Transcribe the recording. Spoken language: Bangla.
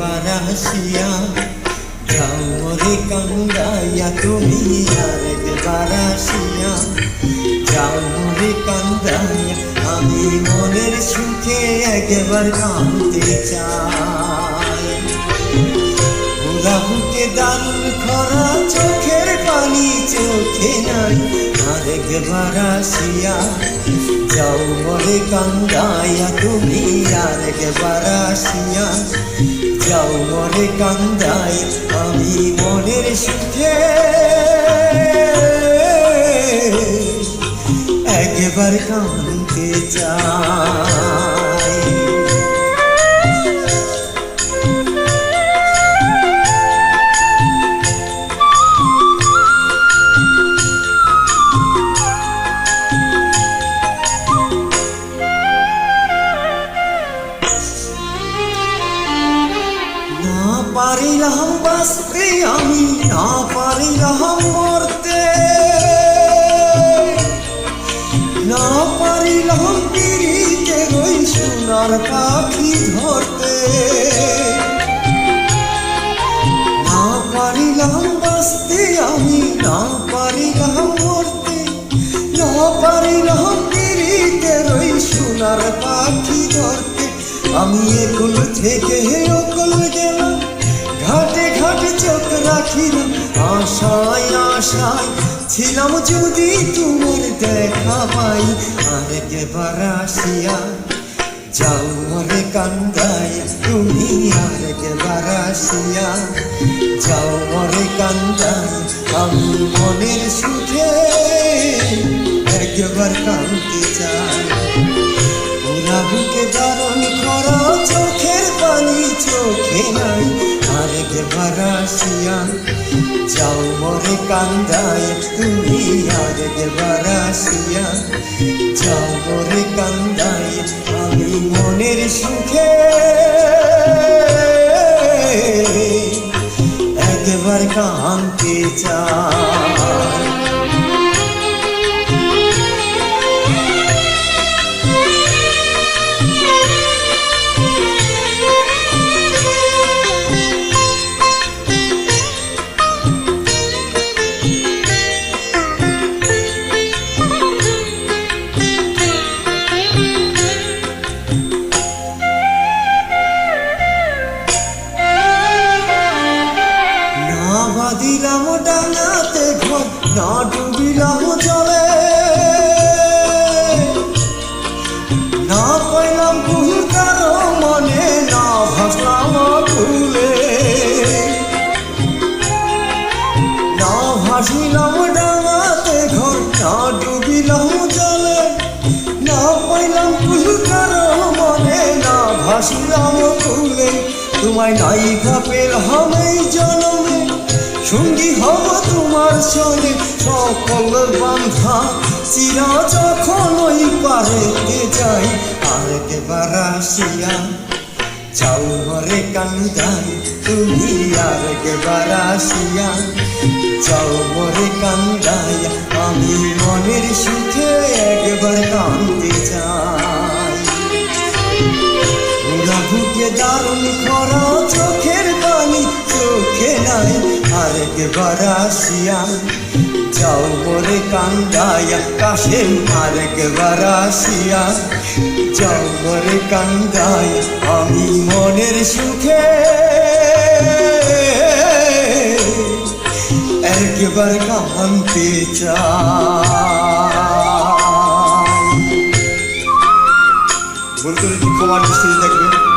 একবার আসিয়া যাও মরে কান্দাইয়া, তুমি আর একবার আসিয়া যাও মরে কান্দাইয়া, আমি মনের সুখে একবার কাঁদতে চাই। ওরা বুকে দারুণ খরা, চোখের পানি চোখে নাই। আর একবার আসিয়া যাও মরে কান্দাইয়া, তুমি আর একবার আসিয়া যাও মনে কান্দাই আমি মনের সুখে। একবার কানতে চাই। পারিলাম বাঁচতে, আমি না পারিলাম মরতে। না পারিলাম পিড়িতে ওই সোনার পাখি ধরতে। না পারিলাম বাঁচতে, আমি না পারিলাম মরতে। না পারিলাম পিড়িতে ওই সোনার পাখি ধরতে। আমি একুল থেকে অকুল গেলাম রাখিলাম আশায় আশায়। ছিলাম যদি তোমার দেখা পাই আর একবার আসিয়া যাও মরে কান্দায়, তুমি আর একবার আসিয়া যাও মরে কান্দায় আমি মনের সুখে একবার কান্দতে চাই। ওরা বুকে দারুণ খরা চোখের পানি, চোখে নাই। একবার আসিয়া যাও মরে কান্দায় তুমি আর একবার আসিয়া যাও মরে কান্দায় আমি মনের সুখে। একবার কানতে চাই। না ডুবিলাম জলে না পাইলাম কুহুতার মনে না ভাসলাম ভুলে না ভাসিলাম ডাঙাতে ঘর না ডুবিলাম জলে না পাইলাম কুহুতার মনে না ভাসিলাম ভুলে তোমায় নাই ভাবের হমেই জনমে। সঙ্গী হব তোমার সঙ্গে। সকল বান্ধা চিরা যখন ওই পারেতে যাই আর একবার আসিয়া যাও ঘরে কান্দাই তুমি আর একবার আসিয়া যাও মরে কান্দাই আমি মনের সুখে একবার কান্দতে চাই। বুকে দারুণ খরা একবার আসিয়া যাও মরে কান্দায়া কাশে আর একবার আসিয়া যাও মরে কান্দায়, আমি মনের সুখে। একবার কাঁদতে চাই। বলতে কুমার দৃষ্টি